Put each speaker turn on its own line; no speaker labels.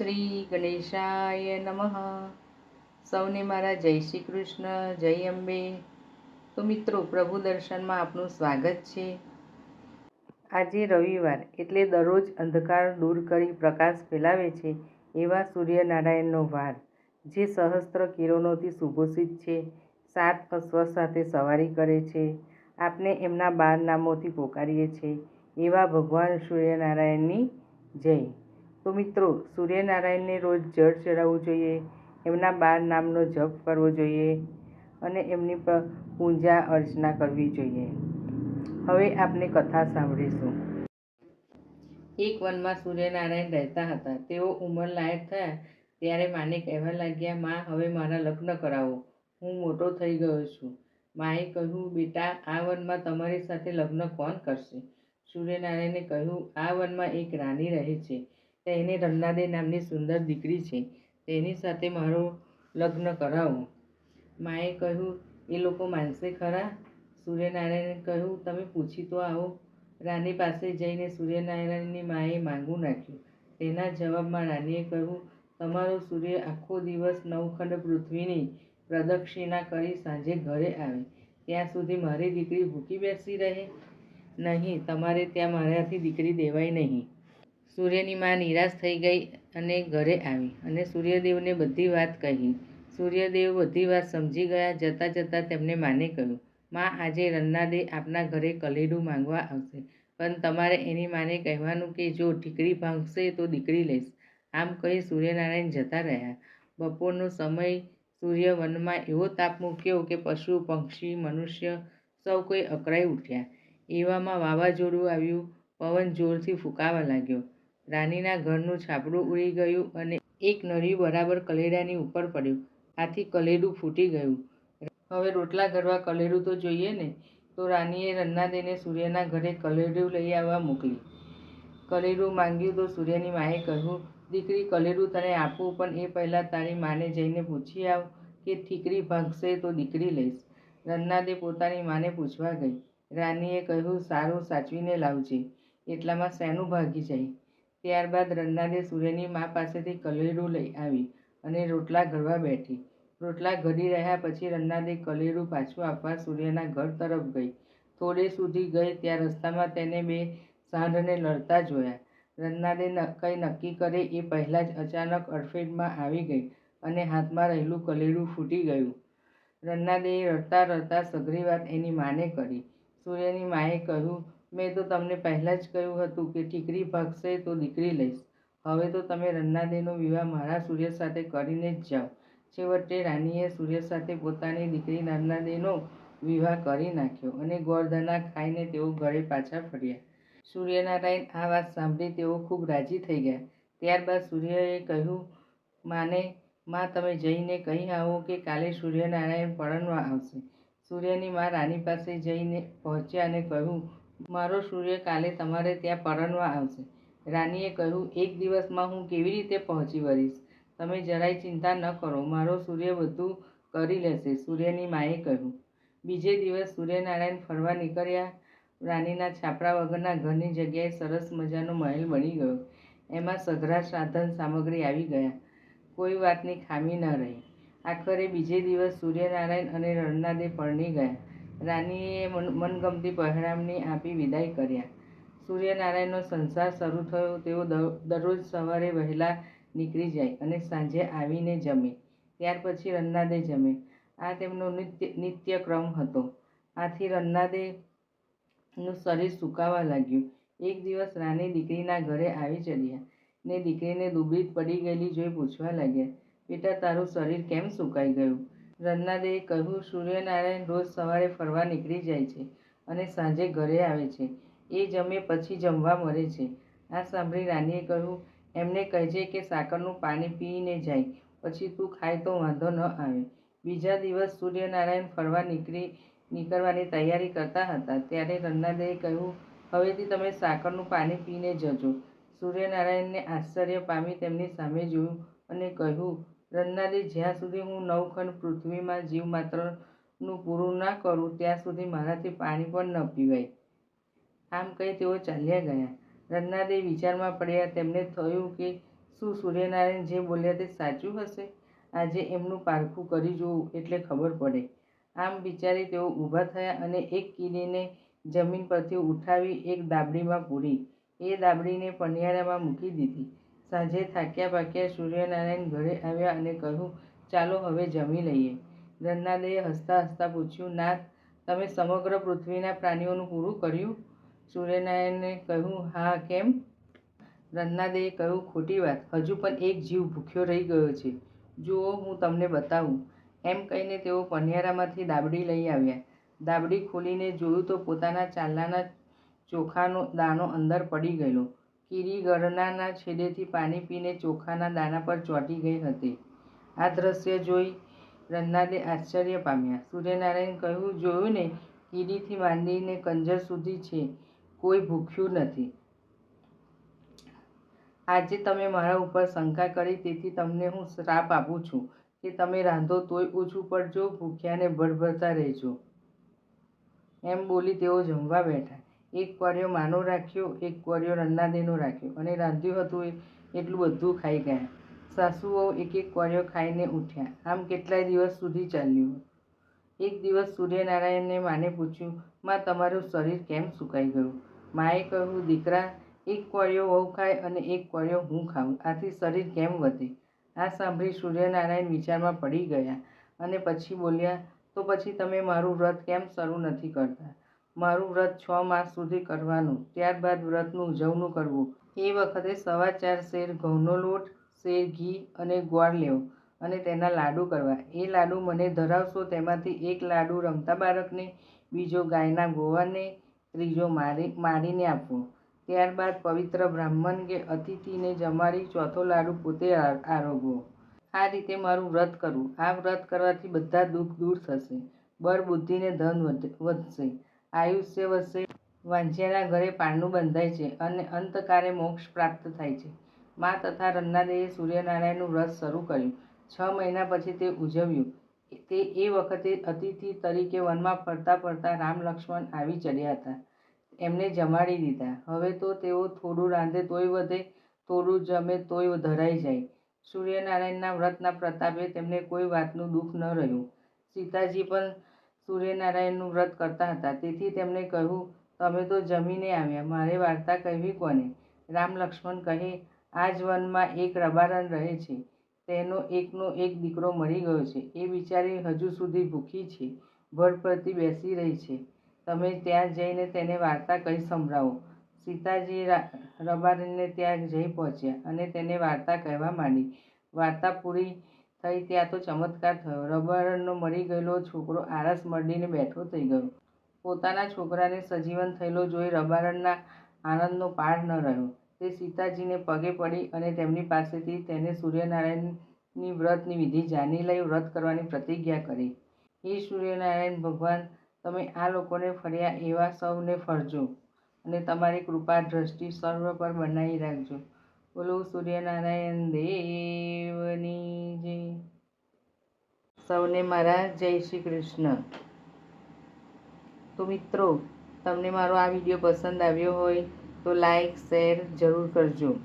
શ્રી ગણેશાય નમઃ. સૌને મારા જય શ્રી કૃષ્ણ, જય અંબે. તો મિત્રો, પ્રભુ દર્શનમાં આપનું સ્વાગત છે. આજે રવિવાર એટલે દરરોજ અંધકાર દૂર કરી પ્રકાશ ફેલાવે છે એવા સૂર્યનારાયણનો વાર, જે સહસ્ત્ર કિરણોથી સુભોષિત છે, સાત અશ્વ સાથે સવારી કરે છે, આપને એમના બાર નામોથી પોકારીએ છીએ એવા ભગવાન સૂર્યનારાયણની જય. તો મિત્રો, સૂર્યનારાયણને રોજ જળ ચડાવવું જોઈએ, એમના બાર નામનો જપ કરવો જોઈએ અને એમની પર પૂજા અર્ચના કરવી જોઈએ. હવે આપણે કથા સાંભળીશું. એક વનમાં સૂર્યનારાયણ રહેતા હતા. તેઓ ઉંમર લાયક થયા. ત્યારે માને કહેવા લાગ્યા, માં, હવે મારા લગ્ન કરાવો. હું મોટો થઈ ગયો છું. માએ કહ્યું, બેટા, આ વનમાં તમારી સાથે લગ્ન કોણ કરશે? સૂર્યનારાયણે કહ્યું, આ વનમાં એક રાણી રહે છે. તેને રન્નાદે નામની સુંદર દીકરી છે. તેની સાથે મારો લગ્ન કરાવો. માએ કહ્યું, એ લોકો માનશે ખરા? સૂર્યનારાયણે કહ્યું, તમે પૂછી તો આવો. રાની પાસે જઈને સૂર્યનારાયણની માએ માંગું નાખ્યું. તેના જવાબમાં રાનીએ કહ્યું, તમારો સૂર્ય આખો દિવસ નવખંડ પૃથ્વીની પ્રદક્ષિણા કરી સાંજે ઘરે આવે. ત્યાં સુધી મારી દીકરી ભૂખી બેસી રહે. નહીં, તમારે ત્યાં મારાથી દીકરી દેવાય નહીં. સૂર્યની મા નિરાશ થઈ ગઈ અને ઘરે આવી અને સૂર્યદેવને બધી વાત કહી. સૂર્યદેવ બધી વાત સમજી ગયા, જતાં જતાં તેમને માને કહ્યું, માં, આજે રન્નાદે આપના ઘરે કલેડું માંગવા આવશે. પણ તમારે એની માને કહેવાનું કે જો ઠીકરી ભાંગશે તો દીકરી લઈશ આમ કહી સૂર્યનારાયણ જતા રહ્યા. બપોરનો સમય, સૂર્ય વનમાં એવો તાપ મૂક્યો કે પશુ, પક્ષી, મનુષ્ય સૌ કોઈ અકળાઈ ઉઠ્યા. એવામાં વાવાઝોડું આવ્યું, પવન જોરથી ફૂંકાવા લાગ્યો. રાણીના ઘરનું છાપરું ઉડી ગયું અને એક નળિયું બરાબર કલેડાની ઉપર પડ્યું. આથી કલેડું ફૂટી ગયું. હવે રોટલા ઘરવા કલેડું તો જોઈએ ને? તો રાનીએ રન્નાદેને સૂર્યના ઘરે કલેડું લઈ આવવા મોકલી. કલેડું માંગ્યું તો સૂર્યની માએ કહ્યું, દીકરી કલેડું તને આપું, પણ એ પહેલાં તારી માને જઈને પૂછી આવ કે ઠીકરી ભાગશે તો દીકરી લઈશ. રન્નાદે પોતાની માને પૂછવા ગઈ. રાનીએ કહ્યું, સારું, સાચવીને લાવજે. એટલામાં શેનું ભાગી જાય? ત્યારબાદ રન્નાદે સૂર્યની મા પાસેથી કલેડું લઈ આવી અને રોટલા ઘડવા બેઠી. રોટલા ઘડી રહ્યા પછી રન્નાદે કલેડું પાછું આપવા સૂર્યના ઘર તરફ ગઈ. થોડે સુધી ગઈ ત્યાં રસ્તામાં તેને બે સાંઢને લડતા જોયા. રન્નાદે કંઈ નક્કી કરે એ પહેલાં જ અચાનક અડફેટમાં આવી ગઈ અને હાથમાં રહેલું કલેડું ફૂટી ગયું. રન્નાદેએ રડતા રડતા સઘરી વાત એની માને કરી. સૂર્યની માએ કહ્યું મેં તો તમને પહેલાં જ કહ્યું હતું કે ઠીકરી ભાગશે તો દીકરી લઈશ. હવે તો તમે રન્નાદેનો વિવાહ મારા સૂર્ય સાથે કરીને જ જાઓ. છેવટે રાનીએ સૂર્ય સાથે પોતાની દીકરી નર્મદેનો વિવાહ કરી નાખ્યો અને ગોળધાના ખાઈને તેઓ ઘરે પાછા ફર્યા. સૂર્યનારાયણ આ વાત સાંભળી તેઓ ખૂબ રાજી થઈ ગયા. ત્યારબાદ સૂર્યએ કહ્યું, માને, માં, તમે જઈને કહી આવો કે કાલે સૂર્યનારાયણ પરણવા આવશે. સૂર્યની મા રાની પાસે જઈને પહોંચ્યા અને કહ્યું મારો સૂર્ય કાલે તમારે ત્યાં પરણવા આવશે. રાનીએ કહ્યું, એક દિવસમાં હું કેવી રીતે પહોંચી વળીશ? તમે જરાય ચિંતા ન કરો, મારો સૂર્ય બધું કરી લેશે, સૂર્યની માએ કહ્યું. બીજે દિવસ સૂર્યનારાયણ ફરવા નીકળ્યા. રાનીના છાપરા વગરના ઘરની જગ્યાએ સરસ મજાનો મહેલ બની ગયો. એમાં સઘરા સાધન સામગ્રી આવી ગયા. કોઈ વાતની ખામી ન રહી. આખરે બીજે દિવસ સૂર્યનારાયણ અને રણનાદે પરણી ગયા. રાણીએ મનગમતી પહેરામણી આપી વિદાય કર્યા. સૂર્યનારાયણનો સંસાર શરૂ થયો, તેઓ દરરોજ સવારે વહેલા નીકળી જાય અને સાંજે આવીને જમે. ત્યાર પછી રન્નાદે જમે. આ તેમનો નિત્ય, નિત્યક્રમ હતો. આથી રન્નાદેનું શરીર સુકાવા લાગ્યું. એક દિવસ રાની દીકરીના ઘરે આવી ચડ્યા ને દીકરીને દુબળી પડી ગયેલી જોઈ પૂછવા લાગ્યા, બેટા, તારું શરીર કેમ સુકાઈ ગયું? રન્નાદેએ કહ્યું, સૂર્યનારાયણ રોજ સવારે ફરવા નીકળી જાય છે અને સાંજે ઘરે આવે છે. એ જમે પછી જમવા મળે છે. આ સાંભળી રાનીએ કહ્યું, એમને કહેજે કે સાકરનું પાણી પીને જાય, પછી તું ખાય તો વાંધો ન આવે. બીજા દિવસ સૂર્યનારાયણ ફરવા નીકળી, નીકળવાની તૈયારી કરતા હતા. ત્યારે રન્નાદેએ કહ્યું, હવેથી તમે સાકરનું પાણી પીને જજો. સૂર્યનારાયણને આશ્ચર્ય પામી તેમની સામે જોયું અને કહ્યું રન્નાદે જ્યાં સુધી હું નવખંડ પૃથ્વીમાં જીવ માત્રનું પૂરું ના કરું, ત્યાં સુધી મારાથી પાણી પણ ન પીવાય. આમ કહી તેઓ ચાલ્યા ગયા. રન્નાદે વિચારમાં પડ્યા, તેમને થયું કે શું સૂર્યનારાયણ જે બોલ્યા તે સાચું હશે? આજે એમનું પારખું કરી જોવું એટલે ખબર પડે. આમ વિચારી તેઓ ઊભા થયા અને એક કીડીને જમીન પરથી ઉઠાવી એક દાબડીમાં પૂરી. એ દાબડીને પનિયારામાં મૂકી દીધી. સાંજે થાક્યા પાક્યા સૂર્યનારાયણ ઘરે આવ્યા અને કહ્યું, ચાલો હવે જમી લઈએ. રન્નાદેએ હસતા હસતા પૂછ્યું, નાથ, તમે સમગ્ર પૃથ્વીના પ્રાણીઓનું પૂરું કર્યું? સૂર્યનારાયણે કહ્યું, હા, કેમ? રન્નાદેએ કહ્યું, ખોટી વાત, હજુ પણ એક જીવ ભૂખ્યો રહી ગયો છે. જુઓ, હું તમને બતાવું. એમ કહીને તેઓ પનિયારામાંથી દાબડી લઈ આવ્યા. દાબડી ખોલીને જોયું તો પોતાના ચાલાના ચોખાનો દાણો અંદર પડી ગયેલો. કીડી ગરનાના છેડેથી પાણી પીને ચોખાના દાણા પર ચોંટી ગઈ હતી. આ દ્રશ્ય જોઈ રન્નાદે આશ્ચર્ય પામ્યા. સૂર્યનારાયણ કહ્યું, જોયું ને કીડીથી માંડીને કંજર સુધી છે. કોઈ ભૂખ્યું નથી. આજે તમે મારા ઉપર શંકા કરી, તેથી તમને હું શ્રાપ આપું છું કે તમે રાંધો તોય ઓછું પડજો ભૂખ્યાને ભરભરતા રહેજો. એમ બોલી તેઓ જમવા બેઠા. એક કોરિયો માનો રાખ્યો, એક કોરિયો રન્નાદેનો રાખ્યો. અને રાંધ્યું હતું એ, એટલું બધું ખાઈ ગયા. સાસુઓ એક એક કોરિયો ખાઈને ઉઠ્યા. આમ કેટલાય દિવસ સુધી ચાલ્યું. એક દિવસ સૂર્યનારાયણને માને પૂછ્યું, માં, તમારું શરીર કેમ સુકાઈ ગયું? માએ કહ્યું, દીકરા, એક કોરિયો વહુ ખાય અને એક કોરિયો હું ખાઉં. આથી શરીર કેમ વધે? આ સાંભળી સૂર્યનારાયણ વિચારમાં પડી ગયા અને પછી બોલ્યા, તો પછી તમે મારું વ્રત કેમ શરૂ નથી કરતા? મારું વ્રત છ માસ સુધી કરવાનું. ત્યારબાદ વ્રતનું ઉજવણું કરવું. એ વખતે સવા ચાર શેર ઘઉંનો લોટ, શેર ઘી અને ગોળ લેવો અને તેના લાડુ કરવા. એ લાડુ મને ધરાવશો તેમાંથી એક લાડુ રમતા બાળકને, બીજો ગાયના ગોવાને, ત્રીજો મારી, મારીને આપવો. ત્યારબાદ પવિત્ર બ્રાહ્મણ કે અતિથિને જમાડી ચોથો લાડુ પોતે આરોગવો. આ રીતે મારું વ્રત કરવું આ વ્રત કરવાથી બધા દુઃખ દૂર થશે. બળ બુદ્ધિને ધન વધશે. આયુષ્ય વસે. વાંઝિયાના ઘરે પારણું બંધાય છે અને અંતકારે મોક્ષ પ્રાપ્ત થાય છે. મા તથા રન્નાદેએ સૂર્યનારાયણનું વ્રત શરૂ કર્યું. છ મહિના પછી તે ઉજવ્યું. તે એ વખતે અતિથિ તરીકે વનમાં ફરતા ફરતા રામ લક્ષ્મણ આવી ચડ્યા હતા. એમને જમાડી દીધા. હવે તો તેઓ થોડું રાંધે તોય વધે, થોડું જમે તોય ધરાઈ જાય. સૂર્યનારાયણના વ્રતના પ્રતાપે તેમને કોઈ વાતનું દુઃખ ન રહ્યું. સીતાજી પણ સૂર્યનારાયણનું વ્રત કરતા હતા. તેથી તેમણે કહ્યું, તમે તો જમીને આવ્યા, મારે વાર્તા કહેવી કોને? રામ લક્ષ્મણ કહે, આ જ વનમાં એક રબારણ રહે છે. તેનો એકનો એક દીકરો મરી ગયો છે. એ બિચારી હજુ સુધી ભૂખી છે. ભર પરથી બેસી રહી છે. તમે ત્યાં જઈને તેને વાર્તા કહી સંભળાવો. સીતાજી રબારણને ત્યાં જઈ પહોંચ્યા અને તેને વાર્તા કહેવા માંડી. વાર્તા પૂરી થઈ ત્યાં તો ચમત્કાર થયો. રબારણનો મરી ગયેલો છોકરો આરસ મરડીને બેઠો થઈ ગયો. પોતાના છોકરાને સજીવન થયેલો જોઈ રબારણના આનંદનો પાર ન રહ્યો. તે સીતાજીને પગે પડી અને તેમની પાસેથી તેને સૂર્યનારાયણની વ્રતની વિધિ જાની લઈ વ્રત કરવાની પ્રતિજ્ઞા કરી. હે સૂર્યનારાયણ ભગવાન, તમે આ લોકોને ફર્યા એવા સૌને ફરજો અને તમારી કૃપા દ્રષ્ટિ સર્વ પર બનાવી રાખજો. બોલો, સૂર્યનારાયણ દેવની જય સૌને મારા જય શ્રી કૃષ્ણ. તો મિત્રો, તમને મારો આ વીડિયો પસંદ આવ્યો હોય તો લાઈક, શેર જરૂર કરજો.